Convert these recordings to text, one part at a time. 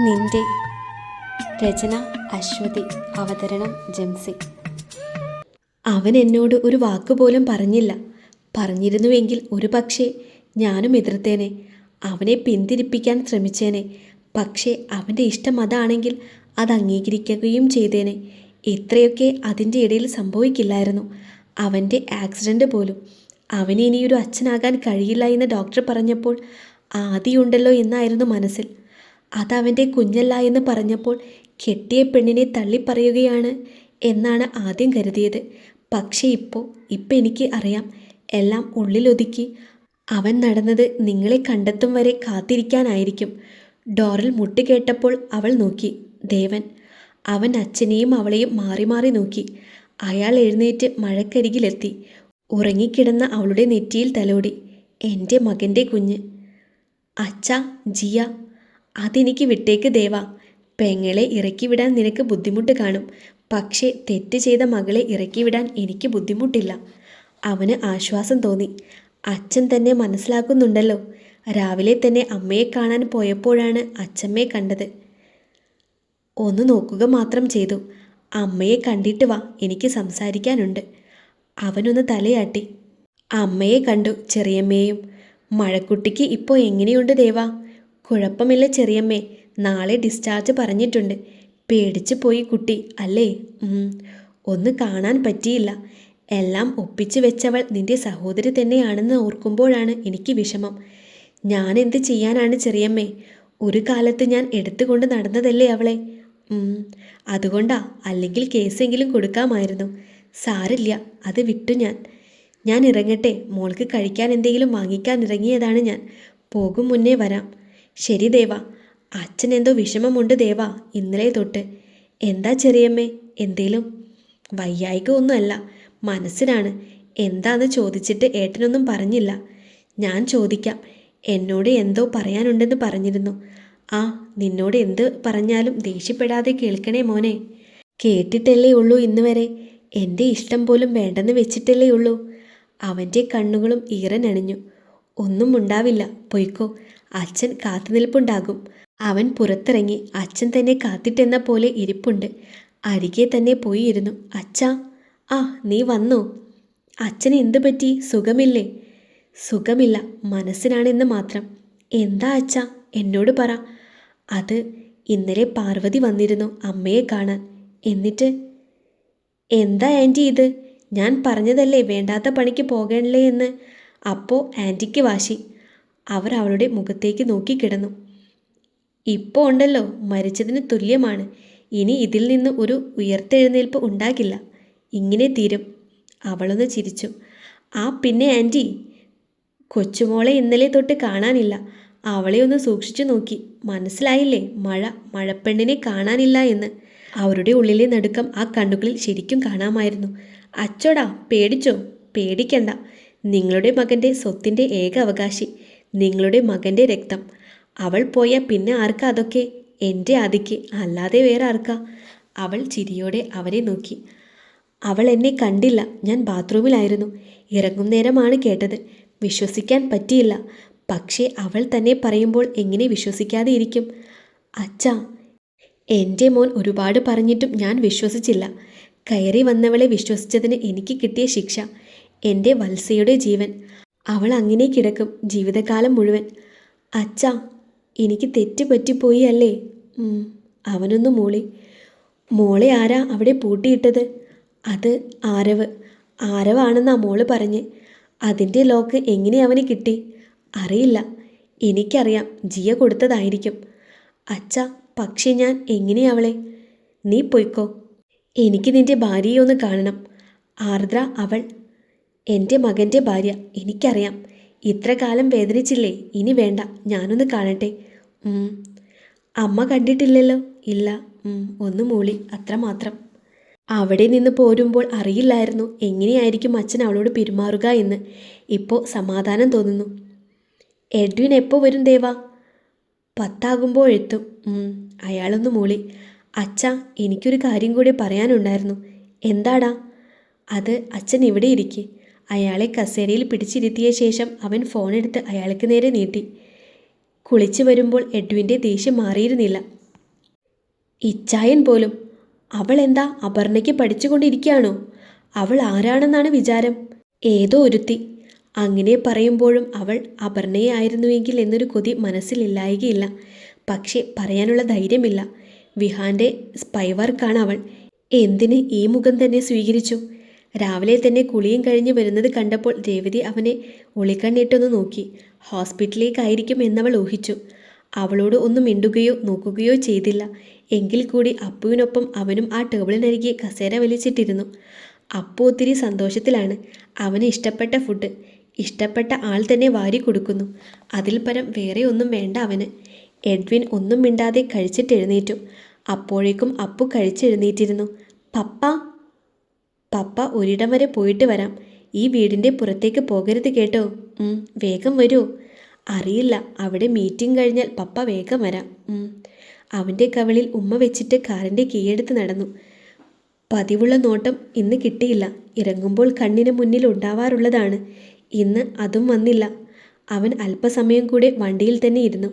നിന്റെ. രചന അശ്വതി. അവതരണം ജംസി. അവൻ എന്നോട് ഒരു വാക്ക് പോലും പറഞ്ഞില്ല. പറഞ്ഞിരുന്നുവെങ്കിൽ ഒരു പക്ഷേ ഞാനും എതിർത്തേനെ. അവനെ പിന്തിരിപ്പിക്കാൻ ശ്രമിച്ചേനെ. പക്ഷേ അവന്റെ ഇഷ്ടം അതാണെങ്കിൽ അത് അംഗീകരിക്കുകയും ചെയ്തേനെ. ഇത്രയൊക്കെ അതിന്റെ ഇടയിൽ സംഭവിക്കില്ലായിരുന്നു. അവന്റെ ആക്സിഡന്റ് പോലും. അവന് ഇനിയൊരു അച്ഛനാകാൻ കഴിയില്ല എന്ന് ഡോക്ടർ പറഞ്ഞപ്പോൾ ആദിയുണ്ടല്ലോ എന്നായിരുന്നു മനസ്സിൽ. അതവന്റെ കുഞ്ഞല്ല എന്ന് പറഞ്ഞപ്പോൾ കെട്ടിയ പെണ്ണിനെ തള്ളിപ്പറയുകയാണ് എന്നാണ് ആദ്യം കരുതിയത്. പക്ഷേ ഇപ്പോൾ ഇപ്പം എനിക്ക് അറിയാം. എല്ലാം ഉള്ളിലൊതുക്കി അവൻ നടന്നത് നിങ്ങളെ കണ്ടെത്തും വരെ കാത്തിരിക്കാനായിരിക്കും. ഡോറിൽ മുട്ടിക്കേട്ടപ്പോൾ അവൾ നോക്കി. ദേവൻ. അവൻ അച്ഛനെയും അവളെയും മാറി മാറി നോക്കി. അയാൾ എഴുന്നേറ്റ് മഴക്കരികിലെത്തി. ഉറങ്ങിക്കിടന്ന അവളുടെ നെറ്റിയിൽ തലോടി. എന്റെ മകന്റെ കുഞ്ഞ്. അച്ഛ ജിയ അതെനിക്ക് വിട്ടേക്ക് ദേവ. പെങ്ങളെ ഇറക്കി വിടാൻ നിനക്ക് ബുദ്ധിമുട്ട് കാണും. പക്ഷേ തെറ്റ് ചെയ്ത മകളെ ഇറക്കി വിടാൻ എനിക്ക് ബുദ്ധിമുട്ടില്ല. അവന് ആശ്വാസം തോന്നി. അച്ഛൻ തന്നെ മനസ്സിലാക്കുന്നുണ്ടല്ലോ. രാവിലെ തന്നെ അമ്മയെ കാണാൻ പോയപ്പോഴാണ് അച്ഛമ്മയെ കണ്ടത്. ഒന്ന് നോക്കുക മാത്രം ചെയ്തു. അമ്മയെ കണ്ടിട്ട് വാ എനിക്ക് സംസാരിക്കാനുണ്ട്. അവനൊന്ന് തലയാട്ടി. അമ്മയെ കണ്ടു ചെറിയമ്മയെയും മഴക്കുട്ടിക്ക് ഇപ്പോൾ എങ്ങനെയുണ്ട് ദേവാ? കുഴപ്പമില്ല ചെറിയമ്മേ. നാളെ ഡിസ്ചാർജ് പറഞ്ഞിട്ടുണ്ട്. പേടിച്ചു പോയി കുട്ടി. അല്ലേ? ഒന്ന് കാണാൻ പറ്റിയില്ല. എല്ലാം ഒപ്പിച്ചു വെച്ചവൾ നിന്റെ സഹോദരി തന്നെയാണെന്ന് ഓർക്കുമ്പോഴാണ് എനിക്ക് വിഷമം. ഞാൻ എന്ത് ചെയ്യാനാണ് ചെറിയമ്മേ? ഒരു കാലത്ത് ഞാൻ എടുത്തുകൊണ്ട് നടന്നതല്ലേ അവളെ? അതുകൊണ്ടാ അല്ലെങ്കിൽ കേസെങ്കിലും കൊടുക്കാമായിരുന്നു. സാരില്ല. അത് വിട്ടു ഞാൻ. ഞാൻ ഇറങ്ങട്ടെ. മോൾക്ക് കഴിക്കാൻ എന്തെങ്കിലും വാങ്ങിക്കാൻ ഇറങ്ങിയതാണ് ഞാൻ. പോകും മുന്നേ വരാം. ശരി ദേവാ. അച്ഛൻ എന്തോ വിഷമമുണ്ട് ദേവ ഇന്നലെ തൊട്ട്. എന്താ ചെറിയമ്മേ എന്തേലും? വയ്യായിക ഒന്നുമല്ല മനസ്സിനാണ്. എന്താന്ന് ചോദിച്ചിട്ട് ഏട്ടനൊന്നും പറഞ്ഞില്ല. ഞാൻ ചോദിക്കാം എന്നോട് എന്തോ പറയാനുണ്ടെന്ന് പറഞ്ഞിരുന്നു. ആ നിന്നോട് എന്ത് പറഞ്ഞാലും ദേഷ്യപ്പെടാതെ കേൾക്കണേ മോനെ. കേട്ടിട്ടല്ലേ ഉള്ളൂ ഇന്ന് വരെ എന്റെ ഇഷ്ടം പോലും വേണ്ടെന്ന് വെച്ചിട്ടല്ലേ ഉള്ളൂ. അവന്റെ കണ്ണുകളും ഈറനണിഞ്ഞു ഒന്നും ഉണ്ടാവില്ല പൊയ്ക്കോ. അച്ഛൻ കാത്തുനിൽപ്പുണ്ടാകും. അവൻ പുറത്തിറങ്ങി. അച്ഛൻ തന്നെ കാത്തിട്ടെന്ന പോലെ ഇരിപ്പുണ്ട്. അരികെ തന്നെ പോയി ഇരുന്നു അച്ഛാ ആ നീ വന്നോ? അച്ഛന് എന്തു പറ്റി? സുഖമില്ലേ? സുഖമില്ല. മനസ്സിനാണെന്ന് മാത്രം. എന്താ അച്ഛാ? എന്നോട് പറ. അത് ഇന്നലെ പാർവതി വന്നിരുന്നു അമ്മയെ കാണാൻ. എന്നിട്ട്? എന്താ ആന്റി ഇത്? ഞാൻ പറഞ്ഞതല്ലേ വേണ്ടാത്ത പണിക്ക് പോകണല്ലേ എന്ന്? അപ്പോൾ ആന്റിക്ക് വാശി. അവർ അവളുടെ മുഖത്തേക്ക് നോക്കിക്കിടന്നു ഇപ്പോൾ ഉണ്ടല്ലോ മരിച്ചതിന് തുല്യമാണ്. ഇനി ഇതിൽ നിന്ന് ഒരു ഉയർത്തെഴുന്നേൽപ്പ് ഉണ്ടാകില്ല. ഇങ്ങനെ തീരും. അവളൊന്ന് ചിരിച്ചു. ആ പിന്നെ ആന്റി കൊച്ചുമോളെ ഇന്നലെ തൊട്ട് കാണാനില്ല. അവളെ ഒന്ന് സൂക്ഷിച്ചു നോക്കി. മനസ്സിലായില്ലേ മഴ മഴപ്പെണ്ണിനെ കാണാനില്ല എന്ന്. അവരുടെ ഉള്ളിലെ നടുക്കം ആ കണ്ണുകളിൽ ശരിക്കും കാണാമായിരുന്നു. അച്ചോടാ പേടിച്ചോ? പേടിക്കണ്ട. നിങ്ങളുടെ മകന്റെ സ്വത്തിന്റെ ഏക അവകാശി. നിങ്ങളുടെ മകന്റെ രക്തം. അവൾ പോയാൽ പിന്നെ ആർക്കാ അതൊക്കെ? എന്റെ ആദിക്ക്. അല്ലാതെ വേറെ ആർക്കാ? അവൾ ചിരിയോടെ അവരെ നോക്കി. അവൾ എന്നെ കണ്ടില്ല. ഞാൻ ബാത്റൂമിലായിരുന്നു. ഇറങ്ങും നേരമാണ് കേട്ടത്. വിശ്വസിക്കാൻ പറ്റിയില്ല. പക്ഷേ അവൾ തന്നെ പറയുമ്പോൾ എങ്ങനെ വിശ്വസിക്കാതെ ഇരിക്കും അച്ഛാ എന്റെ മോൻ ഒരുപാട് പറഞ്ഞിട്ടും ഞാൻ വിശ്വസിച്ചില്ല. കയറി വന്നവളെ വിശ്വസിച്ചതിന് എനിക്ക് കിട്ടിയ ശിക്ഷ. എന്റെ വത്സയുടെ ജീവൻ. അവൾ അങ്ങനെ കിടക്കും ജീവിതകാലം മുഴുവൻ. അച്ഛാ എനിക്ക് തെറ്റ് പറ്റിപ്പോയി അല്ലേ? അവനൊന്നു മൂളി. മോളെ ആരാ അവിടെ പൂട്ടിയിട്ടത്? അത് ആരവ്. ആരവാണെന്നാ മോൾ പറഞ്ഞ്. അതിന്റെ ലോക്ക് എങ്ങനെ അവന് കിട്ടി? അറിയില്ല. എനിക്കറിയാം. ജിയ കൊടുത്തതായിരിക്കും. അച്ഛ പക്ഷേ ഞാൻ എങ്ങനെ അവളെ? നീ പൊയ്ക്കോ. എനിക്ക് നിന്റെ ഭാര്യയെ ഒന്ന് കാണണം. ആർദ്ര അവൾ എന്റെ മകന്റെ ഭാര്യ എനിക്കറിയാം. ഇത്ര കാലം വേദനിച്ചില്ലേ? ഇനി വേണ്ട ഞാനൊന്ന് കാണട്ടെ. അമ്മ കണ്ടിട്ടില്ലല്ലോ? ഇല്ല. ഒന്ന് മൂളി അത്രമാത്രം അവിടെ നിന്ന് പോരുമ്പോൾ അറിയില്ലായിരുന്നു എങ്ങനെയായിരിക്കും അച്ഛൻ അവളോട് പെരുമാറുക എന്ന്. ഇപ്പോൾ സമാധാനം തോന്നുന്നു. എഡ്വിൻ എപ്പോൾ വരും ദേവാ? പത്താകുമ്പോഴെത്തും. ഉം, അയാളൊന്ന് മൂളി. അച്ഛ എനിക്കൊരു കാര്യം കൂടി പറയാനുണ്ടായിരുന്നു. എന്താടാ? അത് അച്ഛൻ ഇവിടെ ഇരിക്കെ. അയാളെ കസേരയിൽ പിടിച്ചിരുത്തിയ ശേഷം അവൻ ഫോണെടുത്ത് അയാൾക്ക് നേരെ നീട്ടി. കുളിച്ചു വരുമ്പോൾ എഡ്വിന്റെ ദേഷ്യം മാറിയിരുന്നില്ല. ഇച്ചായൻ പോലും അവൾ എന്താ അപർണയ്ക്ക് പഠിച്ചുകൊണ്ടിരിക്കുകയാണോ? അവൾ ആരാണെന്നാണ് വിചാരം? ഏതോ ഒരുത്തി. അങ്ങനെ പറയുമ്പോഴും അവൾ അപർണയെ ആയിരുന്നുവെങ്കിൽ എന്നൊരു കൊതി മനസ്സിലില്ലായകയില്ല. പക്ഷേ പറയാനുള്ള ധൈര്യമില്ല. വിഹാന്റെ സ്പൈവർക്കാണ് അവൾ. എന്തിന് ഈ മുഖം തന്നെ സ്വീകരിച്ചു? രാവിലെ തന്നെ കുളിയും കഴിഞ്ഞ് വരുന്നത് കണ്ടപ്പോൾ രേവതി അവനെ ഒളിക്കണ്ണിട്ടൊന്ന് നോക്കി. ഹോസ്പിറ്റലിലേക്കായിരിക്കും എന്നവൾ ഊഹിച്ചു. അവളോട് ഒന്നും മിണ്ടുകയോ നോക്കുകയോ ചെയ്തില്ല. എങ്കിൽ കൂടി അപ്പുവിനൊപ്പം അവനും ആ ടേബിളിനരികെ കസേര വലിച്ചിട്ടിരുന്നു. അപ്പു ഒത്തിരി സന്തോഷത്തിലാണ്. അവന് ഇഷ്ടപ്പെട്ട ഫുഡ് ഇഷ്ടപ്പെട്ട ആൾ തന്നെ വാരി കൊടുക്കുന്നു. അതിൽ പരം വേറെ ഒന്നും വേണ്ട അവന്. എഡ്വിൻ ഒന്നും മിണ്ടാതെ കഴിച്ചിട്ടെഴുന്നേറ്റു അപ്പോഴേക്കും അപ്പു കഴിച്ചെഴുന്നേറ്റിരുന്നു പപ്പ പപ്പ ഒരിടം വരെ പോയിട്ട് വരാം. ഈ വീടിന്റെ പുറത്തേക്ക് പോകരുത് കേട്ടോ. വേഗം വരൂ. അറിയില്ല അവിടെ മീറ്റിംഗ് കഴിഞ്ഞാൽ പപ്പ വേഗം വരാം. അവന്റെ കവളിൽ ഉമ്മ വെച്ചിട്ട് കാറിന്റെ കീയെടുത്ത് നടന്നു. പതിവുള്ള നോട്ടം ഇന്ന് കിട്ടിയില്ല. ഇറങ്ങുമ്പോൾ കണ്ണിന് മുന്നിൽ ഉണ്ടാവാറുള്ളതാണ്. ഇന്ന് അതും വന്നില്ല. അവൻ അല്പസമയം കൂടെ വണ്ടിയിൽ തന്നെ ഇരുന്നു.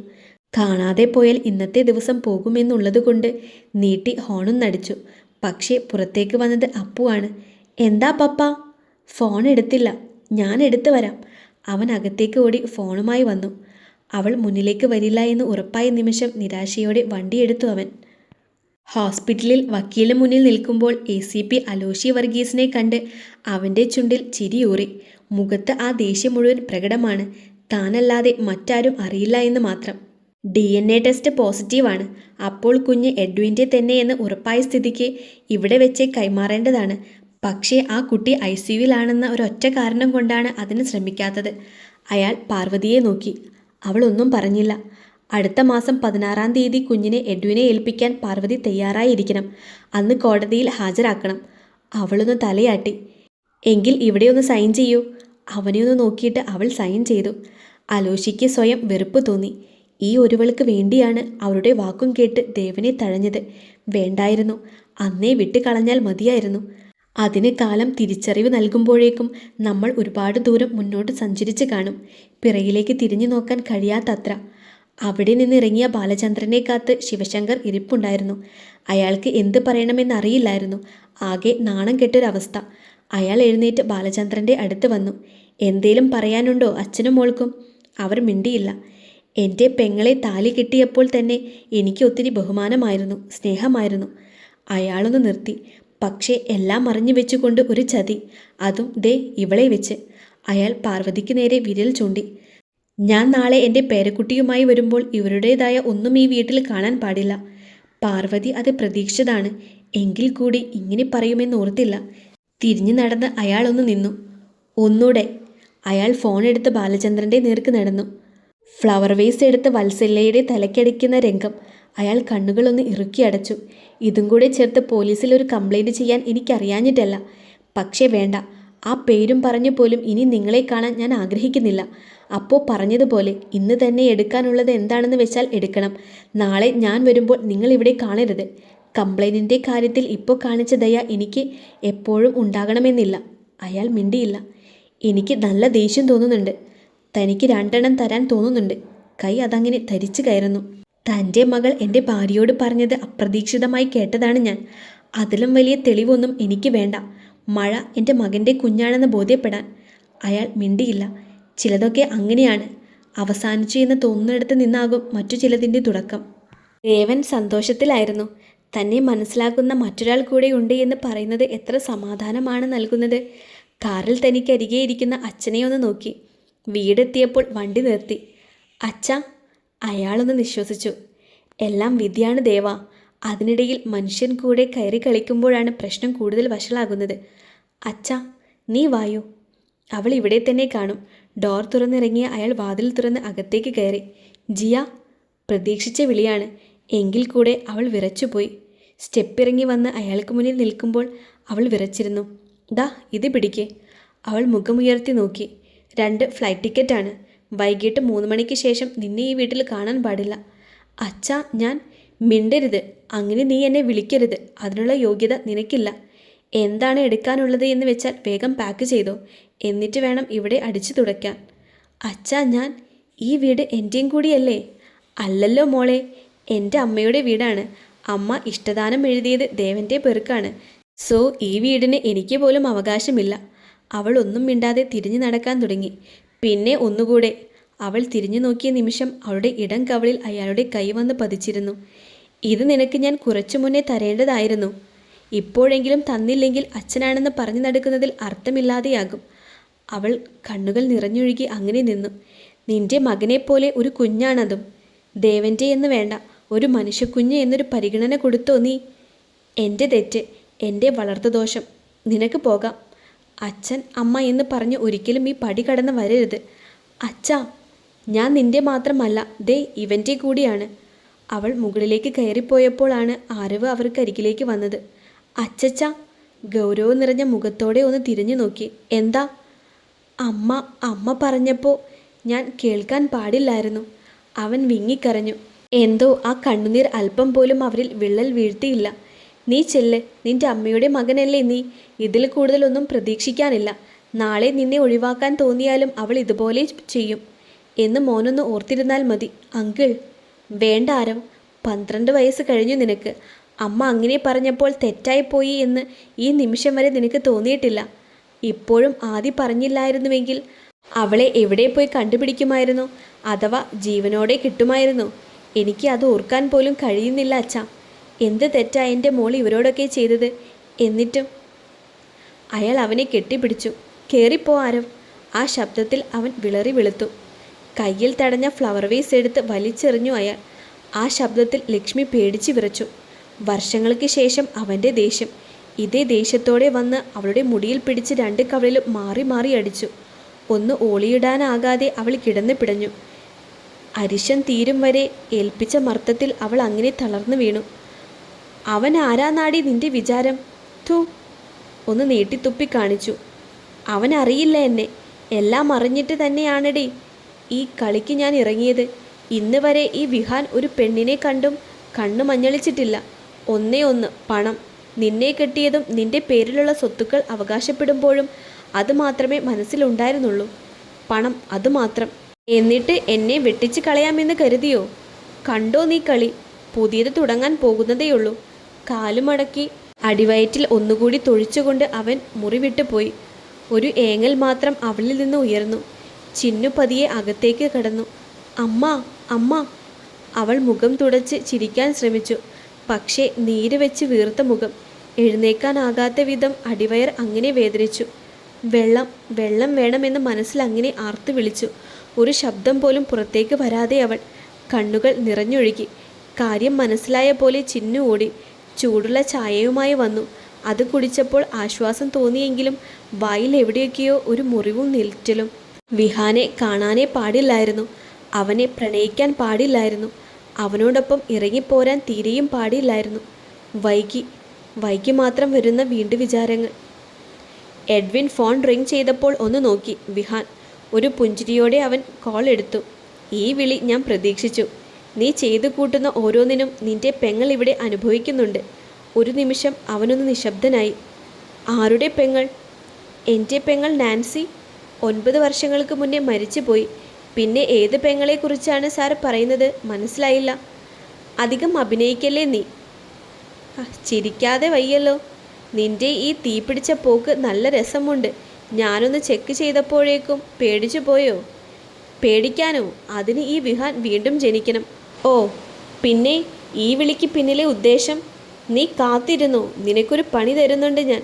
കാണാതെ പോയാൽ ഇന്നത്തെ ദിവസം പോകുമെന്നുള്ളത് കൊണ്ട് നീട്ടി ഹോണും നടിച്ചു. പക്ഷേ പുറത്തേക്ക് വന്നത് അപ്പുവാണ്. എന്താ പപ്പ? ഫോൺ എടുത്തില്ല. ഞാൻ എടുത്തു വരാം. അവൻ അകത്തേക്ക് ഓടി ഫോണുമായി വന്നു. അവൾ മുന്നിലേക്ക് വരില്ല എന്ന് ഉറപ്പായ നിമിഷം നിരാശയോടെ വണ്ടിയെടുത്തു അവൻ. ഹോസ്പിറ്റലിൽ വക്കീലിന് മുന്നിൽ നിൽക്കുമ്പോൾ എ സി പി അലോഷി വർഗീസിനെ കണ്ട് അവന്റെ ചുണ്ടിൽ ചിരിയൂറി മുഖത്ത് ആ ദേഷ്യം മുഴുവൻ പ്രകടമാണ്. താനല്ലാതെ മറ്റാരും അറിയില്ല എന്ന് മാത്രം. ഡി എൻ എ ടെസ്റ്റ് പോസിറ്റീവാണ്. അപ്പോൾ കുഞ്ഞ് എഡ്വിന്റെ തന്നെ എന്ന് ഉറപ്പായ സ്ഥിതിക്ക് ഇവിടെ വെച്ച് കൈമാറേണ്ടതാണ്. പക്ഷേ ആ കുട്ടി ഐ സിയുവിലാണെന്ന ഒരൊറ്റ കാരണം കൊണ്ടാണ് അതിന് ശ്രമിക്കാത്തത്. അയാൾ പാർവതിയെ നോക്കി. അവളൊന്നും പറഞ്ഞില്ല. അടുത്ത മാസം പതിനാറാം തീയതി കുഞ്ഞിനെ എഡ്വിനെ ഏൽപ്പിക്കാൻ പാർവതി തയ്യാറായിരിക്കണം. അന്ന് കോടതിയിൽ ഹാജരാക്കണം. അവളൊന്ന് തലയാട്ടി. എങ്കിൽ ഇവിടെ ഒന്ന് സൈൻ ചെയ്യൂ. അവനെ ഒന്ന് നോക്കിയിട്ട് അവൾ സൈൻ ചെയ്തു. അലോഷിക്ക് സ്വയം വെറുപ്പ് തോന്നി. ഈ ഒരുവൾക്ക് വേണ്ടിയാണ് അവരുടെ വാക്കും കേട്ട് ദേവനെ തഴഞ്ഞത്. വേണ്ടായിരുന്നു. അന്നേ വിട്ട് കളഞ്ഞാൽ മതിയായിരുന്നു. അതിന് കാലം തിരിച്ചറിവ് നൽകുമ്പോഴേക്കും നമ്മൾ ഒരുപാട് ദൂരം മുന്നോട്ട് സഞ്ചരിച്ച് കാണും. പിറകിലേക്ക് തിരിഞ്ഞു നോക്കാൻ കഴിയാത്തത്ര. അവിടെ നിന്നിറങ്ങിയ ബാലചന്ദ്രനെ കാത്ത് ശിവശങ്കർ ഇരിപ്പുണ്ടായിരുന്നു. അയാൾക്ക് എന്ത് പറയണമെന്നറിയില്ലായിരുന്നു. ആകെ നാണം കെട്ടൊരവസ്ഥ. അയാൾ എഴുന്നേറ്റ് ബാലചന്ദ്രന്റെ അടുത്ത് വന്നു. എന്തേലും പറയാനുണ്ടോ അച്ഛനും മോൾക്കും? അവർ മിണ്ടിയില്ല. എന്റെ പെങ്ങളെ താലി കിട്ടിയപ്പോൾ തന്നെ എനിക്ക് ഒത്തിരി ബഹുമാനമായിരുന്നു സ്നേഹമായിരുന്നു. അയാളൊന്ന് നിർത്തി. പക്ഷേ എല്ലാം മറിഞ്ഞു വെച്ചുകൊണ്ട് ഒരു ചതി. അതും ദേ ഇവളെ വെച്ച്. അയാൾ പാർവതിക്ക് നേരെ വിരൽ ചൂണ്ടി. ഞാൻ നാളെ എന്റെ പേരക്കുട്ടിയുമായി വരുമ്പോൾ ഇവരുടേതായ ഒന്നും ഈ വീട്ടിൽ കാണാൻ പാടില്ല. പാർവതി അത് പ്രതീക്ഷിച്ചതാണ്. എങ്കിൽ കൂടി ഇങ്ങനെ പറയുമെന്ന് ഓർത്തില്ല. തിരിഞ്ഞു നടന്ന് അയാളൊന്ന് നിന്നു. ഒന്നൂടെ. അയാൾ ഫോൺ എടുത്ത് ബാലചന്ദ്രന്റെ നേർക്ക് നടന്നു. ഫ്ലവർ വേസ് എടുത്ത് വത്സല്യയുടെ തലക്കടിക്കുന്ന രംഗം അയാൾ കണ്ണുകളൊന്ന് ഇറുക്കി അടച്ചു. ഇതും കൂടെ ചേർത്ത് പോലീസിൽ ഒരു കംപ്ലൈന്റ് ചെയ്യാൻ എനിക്കറിയാഞ്ഞിട്ടല്ല. പക്ഷേ വേണ്ട ആ പേരും പറഞ്ഞു പോലും ഇനി നിങ്ങളെ കാണാൻ ഞാൻ ആഗ്രഹിക്കുന്നില്ല. അപ്പോൾ പറഞ്ഞതുപോലെ ഇന്ന് തന്നെ എടുക്കാനുള്ളത് എന്താണെന്ന് വെച്ചാൽ എടുക്കണം. നാളെ ഞാൻ വരുമ്പോൾ നിങ്ങൾ ഇവിടെ കാണരുത്. കംപ്ലൈന്റിന്റെ കാര്യത്തിൽ ഇപ്പോൾ കാണിച്ച ദയ എനിക്ക് എപ്പോഴും ഉണ്ടാകണമെന്നില്ല. അയാൾ മിണ്ടിയില്ല. എനിക്ക് നല്ല ദേഷ്യം തോന്നുന്നുണ്ട്. തനിക്ക് രണ്ടെണ്ണം തരാൻ തോന്നുന്നുണ്ട്. കൈ അതങ്ങനെ ധരിച്ചു കയറുന്നു. തന്റെ മകൾ എന്റെ ഭാര്യയോട് പറഞ്ഞത് അപ്രതീക്ഷിതമായി കേട്ടതാണ് ഞാൻ. അതിലും വലിയ തെളിവൊന്നും എനിക്ക് വേണ്ട. മഴ എന്റെ മകന്റെ കുഞ്ഞാണെന്ന് ബോധ്യപ്പെടാൻ. അയാൾ മിണ്ടിയില്ല. ചിലതൊക്കെ അങ്ങനെയാണ്. അവസാനിച്ചു എന്ന് തോന്നുന്നിടത്ത് നിന്നാകും മറ്റു ചിലതിന്റെ തുടക്കം. രേവൻ സന്തോഷത്തിലായിരുന്നു. തന്നെ മനസ്സിലാക്കുന്ന മറ്റൊരാൾ കൂടെ ഉണ്ട് എന്ന് പറയുന്നത് എത്ര സമാധാനമാണ് നൽകുന്നത്. കാറിൽ തനിക്ക് അരികെ ഇരിക്കുന്ന അച്ഛനെ ഒന്ന് നോക്കി. വീടെത്തിയപ്പോൾ വണ്ടി നിർത്തി. അച്ഛ അയാളൊന്ന് നിശ്വസിച്ചു. എല്ലാം വിധിയാണ് ദേവ. അതിനിടയിൽ മനുഷ്യൻ കൂടെ കയറി കളിക്കുമ്പോഴാണ് പ്രശ്നം കൂടുതൽ വഷളാകുന്നത്. അച്ഛ നീ വായു? അവൾ ഇവിടെ തന്നെ കാണും. ഡോർ തുറന്നിറങ്ങിയ അയാൾ വാതിൽ തുറന്ന് അകത്തേക്ക് കയറി. ജിയ പ്രതീക്ഷിച്ച വിളിയാണ്. എങ്കിൽ കൂടെ അവൾ വിറച്ചുപോയി. സ്റ്റെപ്പ് ഇറങ്ങി വന്ന് അയാൾക്ക് മുന്നിൽ നിൽക്കുമ്പോൾ അവൾ വിറച്ചിരുന്നു. ദാ ഇത് പിടിക്കേ. അവൾ മുഖമുയർത്തി നോക്കി. രണ്ട് ഫ്ലൈറ്റ് ടിക്കറ്റാണ് വൈകിട്ട് മൂന്ന് മണിക്ക് ശേഷം നിന്നെ ഈ വീട്ടിൽ കാണാൻ പാടില്ല. അച്ഛാ ഞാൻ മിണ്ടരുത്. അങ്ങനെ നീ എന്നെ വിളിക്കരുത്. അതിനുള്ള യോഗ്യത നിനക്കില്ല. എന്താണ് എടുക്കാനുള്ളത് എന്ന് വെച്ചാൽ വേഗം പാക്ക് ചെയ്തോ. എന്നിട്ട് വേണം ഇവിടെ അടിച്ചു തുടയ്ക്കാൻ. അച്ഛാ ഞാൻ ഈ വീട് എന്റെയും കൂടിയല്ലേ? അല്ലല്ലോ മോളെ എന്റെ അമ്മയുടെ വീടാണ്. അമ്മ ഇഷ്ടദാനം എഴുതിയത് ദേവന്റെ പെറുക്കാണ്. സോ ഈ വീടിന് എനിക്ക് പോലും അവകാശമില്ല. അവൾ ഒന്നും മിണ്ടാതെ തിരിഞ്ഞു നടക്കാൻ തുടങ്ങി. പിന്നെ ഒന്നുകൂടെ. അവൾ തിരിഞ്ഞു നോക്കിയ നിമിഷം അവളുടെ ഇടം കവളിൽ അയാളുടെ കൈ വന്ന് പതിച്ചിരുന്നു. ഇത് നിനക്ക് ഞാൻ കുറച്ചു മുന്നേ തരേണ്ടതായിരുന്നു. ഇപ്പോഴെങ്കിലും തന്നില്ലെങ്കിൽ അച്ഛനാണെന്ന് പറഞ്ഞു നടക്കുന്നതിൽ അർത്ഥമില്ലാതെയാകും. അവൾ കണ്ണുകൾ നിറഞ്ഞൊഴുകി അങ്ങനെ നിന്നു. നിന്റെ മകനെപ്പോലെ ഒരു കുഞ്ഞാണതും. ദേവന്റെ എന്ന് വേണ്ട. ഒരു മനുഷ്യക്കുഞ്ഞ് എന്നൊരു പരിഗണന കൊടുത്തോ നീ? എന്റെ തെറ്റ്. എന്റെ വളർത്തുദോഷം. നിനക്ക് പോകാം. അച്ഛൻ അമ്മ എന്ന് പറഞ്ഞ് ഒരിക്കലും ഈ പടി കടന്ന് വരരുത്. അച്ഛാ ഞാൻ നിന്റെ മാത്രമല്ല. ദേ ഇവന്റെ കൂടിയാണ്. അവൾ മുകളിലേക്ക് കയറിപ്പോയപ്പോഴാണ് ആരവ് അവർക്കരികിലേക്ക് വന്നത്. അച്ചച്ച ഗൗരവം നിറഞ്ഞ മുഖത്തോടെ ഒന്ന് തിരിഞ്ഞു നോക്കി. എന്താ? അമ്മ അമ്മ പറഞ്ഞപ്പോൾ ഞാൻ കേൾക്കാൻ പാടില്ലായിരുന്നു. അവൻ വിങ്ങിക്കരഞ്ഞു. എന്തോ ആ കണ്ണുനീർ അല്പം പോലും അവരിൽ വിള്ളൽ വീഴ്ത്തിയില്ല. നീ ചെല്ല്. നിന്റെ അമ്മയുടെ മകനല്ലേ നീ. ഇതിൽ കൂടുതലൊന്നും പ്രതീക്ഷിക്കാനില്ല. നാളെ നിന്നെ ഒഴിവാക്കാൻ തോന്നിയാലും അവൾ ഇതുപോലെ ചെയ്യും. എന്ന് മോനൊന്ന് ഓർത്തിരുന്നാൽ മതി. അങ്കിൾ വേണ്ട ആരം പന്ത്രണ്ട് വയസ്സ് കഴിഞ്ഞു നിനക്ക്. അമ്മ അങ്ങനെ പറഞ്ഞപ്പോൾ തെറ്റായിപ്പോയി എന്ന് ഈ നിമിഷം വരെ നിനക്ക് തോന്നിയിട്ടില്ല. ഇപ്പോഴും ആദ്യ പറഞ്ഞില്ലായിരുന്നുവെങ്കിൽ അവളെ എവിടെ പോയി കണ്ടുപിടിക്കുമായിരുന്നു? അഥവാ ജീവനോടെ കിട്ടുമായിരുന്നു? എനിക്ക് അത് ഓർക്കാൻ പോലും കഴിയുന്നില്ല അച്ഛാ. എന്ത് തെറ്റാ എന്റെ മോൾ ഇവരോടൊക്കെ ചെയ്തത്? എന്നിട്ടും അയാൾ അവനെ കെട്ടിപ്പിടിച്ചു. കയറിപ്പോ ആരം? ആ ശബ്ദത്തിൽ അവൻ വിളറി വെളുത്തു. കയ്യിൽ തടഞ്ഞ ഫ്ലവർ വേസ് എടുത്ത് വലിച്ചെറിഞ്ഞു അയാൾ. ആ ശബ്ദത്തിൽ ലക്ഷ്മി പേടിച്ചു വിറച്ചു. വർഷങ്ങൾക്ക് ശേഷം അവന്റെ ദേഷ്യം. ഇതേ ദേഷ്യത്തോടെ വന്ന് അവളുടെ മുടിയിൽ പിടിച്ച് രണ്ട് കവളിലും മാറി മാറി അടിച്ചു. ഒന്ന് ഓളിയിടാനാകാതെ അവൾ കിടന്ന് പിടഞ്ഞു. അരിശം തീരും വരെ ഏൽപ്പിച്ച മർത്തത്തിൽ അവൾ അങ്ങനെ തളർന്നു വീണു. അവൻ ആരാന്നാടി നിന്റെ വിചാരം? ഥൂ ഒന്ന് നീട്ടിത്തുപ്പി കാണിച്ചു. അവൻ അറിയില്ല എന്നെ. എല്ലാം അറിഞ്ഞിട്ട് തന്നെയാണെടി. ഈ കളിക്ക് ഞാൻ ഇറങ്ങിയത്. ഇന്ന് വരെ ഈ വിഹാൻ ഒരു പെണ്ണിനെ കണ്ടും കണ്ണു മഞ്ഞളിച്ചിട്ടില്ല. ഒന്നേ ഒന്ന് പണം. നിന്നെ കെട്ടിയതും നിന്റെ പേരിലുള്ള സ്വത്തുക്കൾ അവകാശപ്പെടുമ്പോഴും അത് മാത്രമേ മനസ്സിലുണ്ടായിരുന്നുള്ളൂ. പണം അതുമാത്രം എന്നിട്ട് എന്നെ വെട്ടിച്ച് കളയാമെന്ന് കരുതിയോ? കണ്ടോ നീ കളി? പുതിയത് തുടങ്ങാൻ പോകുന്നതേയുള്ളൂ. കാലുമടക്കി അടിവയറ്റിൽ ഒന്നുകൂടി തൊഴിച്ചുകൊണ്ട് അവൻ മുറിവിട്ടു പോയി. ഒരു ഏങ്ങൽ മാത്രം അവളിൽ നിന്ന് ഉയർന്നു. ചിന്നു പതിയെ അകത്തേക്ക് കടന്നു. അമ്മ അമ്മ അവൾ മുഖം തുടച്ച് ചിരിക്കാൻ ശ്രമിച്ചു. പക്ഷേ നീര് വെച്ച് വീർത്ത മുഖം. എഴുന്നേക്കാനാകാത്ത വിധം അടിവയർ അങ്ങനെ വേദനിച്ചു. വെള്ളം വെള്ളം വേണമെന്ന് മനസ്സിൽ അങ്ങനെ ആർത്തു വിളിച്ചു. ഒരു ശബ്ദം പോലും പുറത്തേക്ക് വരാതെ അവൾ കണ്ണുകൾ നിറഞ്ഞൊഴുകി. കാര്യം മനസ്സിലായ പോലെ ചിന്നു ഓടി. ചൂടുള്ള ചായയുമായി വന്നു. അത് കുടിച്ചപ്പോൾ ആശ്വാസം തോന്നിയെങ്കിലും വായിൽ എവിടെയൊക്കെയോ ഒരു മുറിവും നിൽറ്റലും. വിഹാനെ കാണാനേ പാടില്ലായിരുന്നു. അവനെ പ്രണയിക്കാൻ പാടില്ലായിരുന്നു. അവനോടൊപ്പം ഇറങ്ങിപ്പോരാൻ തീരെയും പാടില്ലായിരുന്നു. വൈകി വൈകി മാത്രം വരുന്ന വീണ്ടു വിചാരങ്ങൾ. എഡ്വിൻ ഫോൺ റിങ് ചെയ്തപ്പോൾ ഒന്ന് നോക്കി. വിഹാൻ ഒരു പുഞ്ചിരിയോടെ അവൻ കോൾ എടുത്തു. ഈ വിളി ഞാൻ പ്രതീക്ഷിച്ചു. നീ ചെയ്തു കൂട്ടുന്ന ഓരോന്നിനും നിന്റെ പെങ്ങൾ ഇവിടെ അനുഭവിക്കുന്നുണ്ട്. ഒരു നിമിഷം അവനൊന്ന് നിശബ്ദനായി. ആരുടെ പെങ്ങൾ? എന്റെ പെങ്ങൾ നാൻസി. ഒൻപത് വർഷങ്ങൾക്ക് മുന്നേ മരിച്ചുപോയി. പിന്നെ ഏത് പെങ്ങളെക്കുറിച്ചാണ് സാർ പറയുന്നത് മനസ്സിലായില്ല. അധികം അഭിനയിക്കല്ലേ നീ? ചിരിക്കാതെ വയ്യല്ലോ. നിന്റെ ഈ തീപിടിച്ച പോക്ക് നല്ല രസമുണ്ട്. ഞാനൊന്ന് ചെക്ക് ചെയ്തപ്പോഴേക്കും പേടിച്ചു പോയോ പേടിക്കാനോ? അതിന് ഈ വിഹാൻ വീണ്ടും ജനിക്കണം. ഓ പിന്നെ ഈ വിളിക്ക് പിന്നിലെ ഉദ്ദേശം നീ കാത്തിരുന്നു നിനക്കൊരു പണി തരുന്നുണ്ട് ഞാൻ.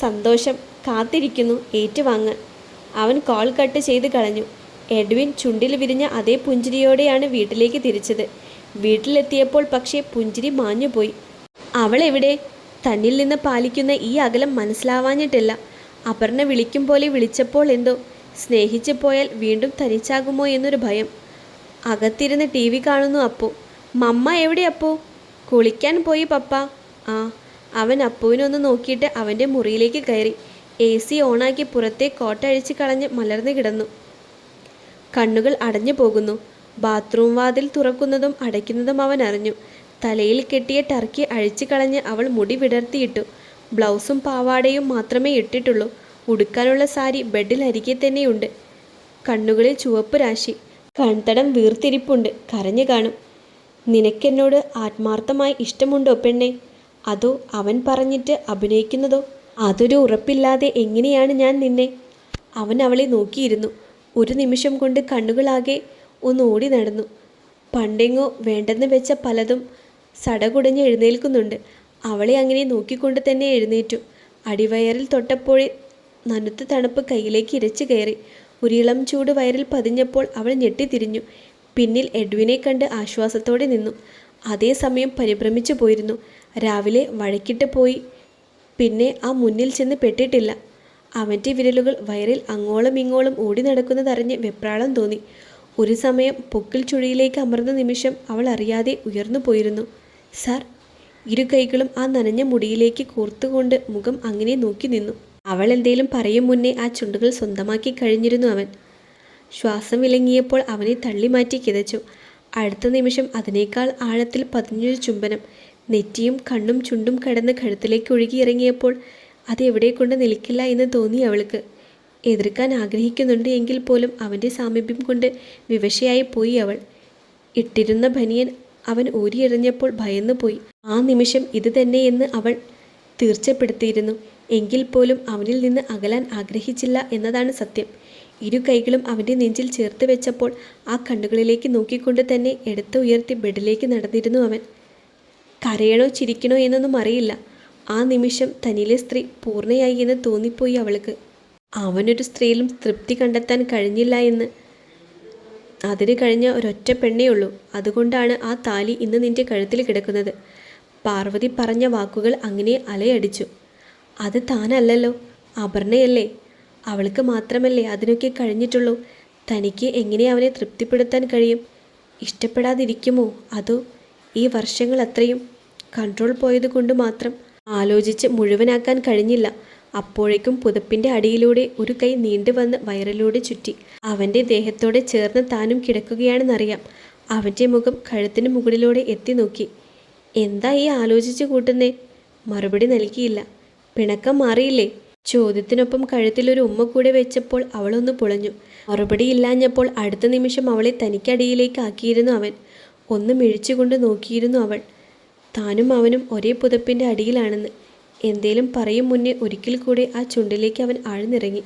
സന്തോഷം കാത്തിരിക്കുന്നു ഏറ്റുവാങ്ങാൻ അവൻ കോൾ കട്ട് ചെയ്ത് കളഞ്ഞു. എഡ്വിൻ ചുണ്ടിൽ വിരിഞ്ഞ അതേ പുഞ്ചിരിയോടെയാണ് വീട്ടിലേക്ക് തിരിച്ചത്. വീട്ടിലെത്തിയപ്പോൾ പക്ഷേ പുഞ്ചിരി മാഞ്ഞുപോയി. അവൾ എവിടെ? തന്നിൽ നിന്ന് പാലിക്കുന്ന ഈ അകലം മനസ്സിലാവാഞ്ഞിട്ടില്ല. അപർണ വിളിക്കും പോലെ വിളിച്ചപ്പോൾ എന്തോ സ്നേഹിച്ചു പോയാൽ വീണ്ടും തനിച്ചാകുമോ എന്നൊരു ഭയം. അകത്തിരുന്ന് ടി വി കാണുന്നു അപ്പു. മമ്മ എവിടെ അപ്പു? കുളിക്കാൻ പോയി പപ്പ. ആ. അവൻ അപ്പുവിനൊന്ന് നോക്കിയിട്ട് അവന്റെ മുറിയിലേക്ക് കയറി. എ സി ഓണാക്കി പുറത്തെ കോട്ട അഴിച്ച് കളഞ്ഞ് മലർന്നു കിടന്നു. കണ്ണുകൾ അടഞ്ഞു പോകുന്നു. ബാത്റൂം വാതിൽ തുറക്കുന്നതും അടയ്ക്കുന്നതും അവൻ അറിഞ്ഞു. തലയിൽ കെട്ടിയ ടർക്കി അഴിച്ചു കളഞ്ഞ് അവൾ മുടി വിടർത്തിയിട്ടു. ബ്ലൗസും പാവാടയും മാത്രമേ ഇട്ടിട്ടുള്ളൂ. ഉടുക്കാനുള്ള സാരി ബെഡിൽ അരികെ തന്നെയുണ്ട്. കണ്ണുകളിൽ ചുവപ്പ് രാശി. കൺതടം വീർത്തിരിപ്പുണ്ട്. കരഞ്ഞു കാണും. നിനക്കെന്നോട് ആത്മാർത്ഥമായി ഇഷ്ടമുണ്ടോ പെണ്ണെ? അതോ അവൻ പറഞ്ഞിട്ട് അഭിനയിക്കുന്നതോ? അതൊരു ഉറപ്പില്ലാതെ എങ്ങനെയാണ് ഞാൻ നിന്നെ? അവൻ അവളെ നോക്കിയിരുന്നു. ഒരു നിമിഷം കൊണ്ട് കണ്ണുകളാകെ ഒന്ന് ഓടി നടന്നു. പണ്ടെങ്ങോ വേണ്ടെന്ന് വെച്ച പലതും സടകുടഞ്ഞ് എഴുന്നേൽക്കുന്നുണ്ട്. അവളെ അങ്ങനെ നോക്കിക്കൊണ്ട് തന്നെ എഴുന്നേറ്റു. അടിവയറിൽ തൊട്ടപ്പോഴേ നനുത്ത തണുപ്പ് കയ്യിലേക്ക് ഇരച്ചു കയറി. ഒരു ഇളം ചൂട് വയറിൽ പതിഞ്ഞപ്പോൾ അവൾ ഞെട്ടിത്തിരിഞ്ഞു. പിന്നിൽ എഡ്വിനെ കണ്ട് ആശ്വാസത്തോടെ നിന്നു. അതേസമയം പരിഭ്രമിച്ചു പോയിരുന്നു. രാവിലെ വഴക്കിട്ട് പോയി. പിന്നെ ആ മുന്നിൽ ചെന്ന് പെട്ടിട്ടില്ല. അവന്റെ വിരലുകൾ വയറിൽ അങ്ങോളം ഇങ്ങോളം ഓടി നടക്കുന്നതറിഞ്ഞ് വെപ്രാളം തോന്നി. ഒരു സമയം പൊക്കിൽ ചുഴിയിലേക്ക് അമർന്ന നിമിഷം അവൾ അറിയാതെ ഉയർന്നു പോയിരുന്നു. സാർ ഇരു കൈകളും ആ നനഞ്ഞ മുടിയിലേക്ക് കോർത്തുകൊണ്ട് മുഖം അങ്ങനെ നോക്കി നിന്നു. അവൾ എന്തേലും പറയും മുന്നേ ആ ചുണ്ടുകൾ സ്വന്തമാക്കി കഴിഞ്ഞിരുന്നു അവൻ. ശ്വാസം വിലങ്ങിയപ്പോൾ അവനെ തള്ളി മാറ്റി കിതച്ചു. അടുത്ത നിമിഷം അതിനേക്കാൾ ആഴത്തിൽ പതിഞ്ഞൊരു ചുംബനം നെറ്റിയും കണ്ണും ചുണ്ടും കടന്ന് കഴുത്തിലേക്ക് ഒഴുകിയിറങ്ങിയപ്പോൾ അത് എവിടെ കൊണ്ട് നിൽക്കില്ല എന്ന് തോന്നി അവൾക്ക്. എതിർക്കാൻ ആഗ്രഹിക്കുന്നുണ്ട് എങ്കിൽ പോലും അവന്റെ സാമീപ്യം കൊണ്ട് വിവശയായി പോയി അവൾ. ഇട്ടിരുന്ന ഭനിയൻ അവൻ ഊരിയെറിഞ്ഞപ്പോൾ ഭയന്നു പോയി ആ നിമിഷം ഇത് തന്നെയെന്ന് അവൾ തീർച്ചപ്പെടുത്തിയിരുന്നു. എങ്കിൽ പോലും അവനിൽ നിന്ന് അകലാൻ ആഗ്രഹിച്ചില്ല എന്നതാണ് സത്യം. ഇരു കൈകളും അവന്റെ നെഞ്ചിൽ ചേർത്ത് വെച്ചപ്പോൾ ആ കണ്ണുകളിലേക്ക് നോക്കിക്കൊണ്ട് തന്നെ എടുത്ത് ഉയർത്തി ബെഡിലേക്ക് നടന്നിരുന്നു അവൻ. കരയണോ ചിരിക്കണോ എന്നൊന്നും അറിയില്ല. ആ നിമിഷം തനിയിലെ സ്ത്രീ പൂർണയായി എന്ന് തോന്നിപ്പോയി അവൾക്ക്. അവനൊരു സ്ത്രീയിലും തൃപ്തി കണ്ടെത്താൻ കഴിഞ്ഞില്ല എന്ന്. അതിന് കഴിഞ്ഞ ഒരൊറ്റ പെണ്ണേ ഉള്ളൂ. അതുകൊണ്ടാണ് ആ താലി ഇന്ന് നിന്റെ കഴുത്തിൽ കിടക്കുന്നത്. പാർവതി പറഞ്ഞ വാക്കുകൾ അങ്ങനെ അലയടിച്ചു. അത് താനല്ലല്ലോ. അപർണയല്ലേ. അവൾക്ക് മാത്രമല്ലേ അതിനൊക്കെ കഴിഞ്ഞിട്ടുള്ളൂ. തനിക്ക് എങ്ങനെ അവനെ തൃപ്തിപ്പെടുത്താൻ കഴിയും? ഇഷ്ടപ്പെടാതിരിക്കുമോ? അതോ ഈ വർഷങ്ങൾ അത്രയും? കൺട്രോൾ പോയത് കൊണ്ട് മാത്രം. ആലോചിച്ച് മുഴുവനാക്കാൻ കഴിഞ്ഞില്ല. അപ്പോഴേക്കും പുതപ്പിന്റെ അടിയിലൂടെ ഒരു കൈ നീണ്ടു വന്ന് വയറിലൂടെ ചുറ്റി. അവന്റെ ദേഹത്തോടെ ചേർന്ന് താനും കിടക്കുകയാണെന്നറിയാം. അവന്റെ മുഖം കഴുത്തിന് മുകളിലൂടെ എത്തി നോക്കി. എന്താ ഈ ആലോചിച്ച് കൂട്ടുന്നേ? മറുപടി നൽകിയില്ല. പിണക്കം മാറിയില്ലേ? ചോദ്യത്തിനൊപ്പം കഴുത്തിൽ ഒരു ഉമ്മ കൂടെ വെച്ചപ്പോൾ അവളൊന്ന് പുളഞ്ഞു. മറുപടി ഇല്ലാഞ്ഞപ്പോൾ അടുത്ത നിമിഷം അവളെ തനിക്കടിയിലേക്ക് ആക്കിയിരുന്നു അവൻ. ഒന്ന് മിഴിച്ചുകൊണ്ട് നോക്കിയിരുന്നു അവൾ. താനും അവനും ഒരേ പുതപ്പിന്റെ അടിയിലാണെന്ന്. എന്തേലും പറയും മുന്നേ ഒരിക്കൽ കൂടെ ആ ചുണ്ടിലേക്ക് അവൻ ആഴ്ന്നിറങ്ങി.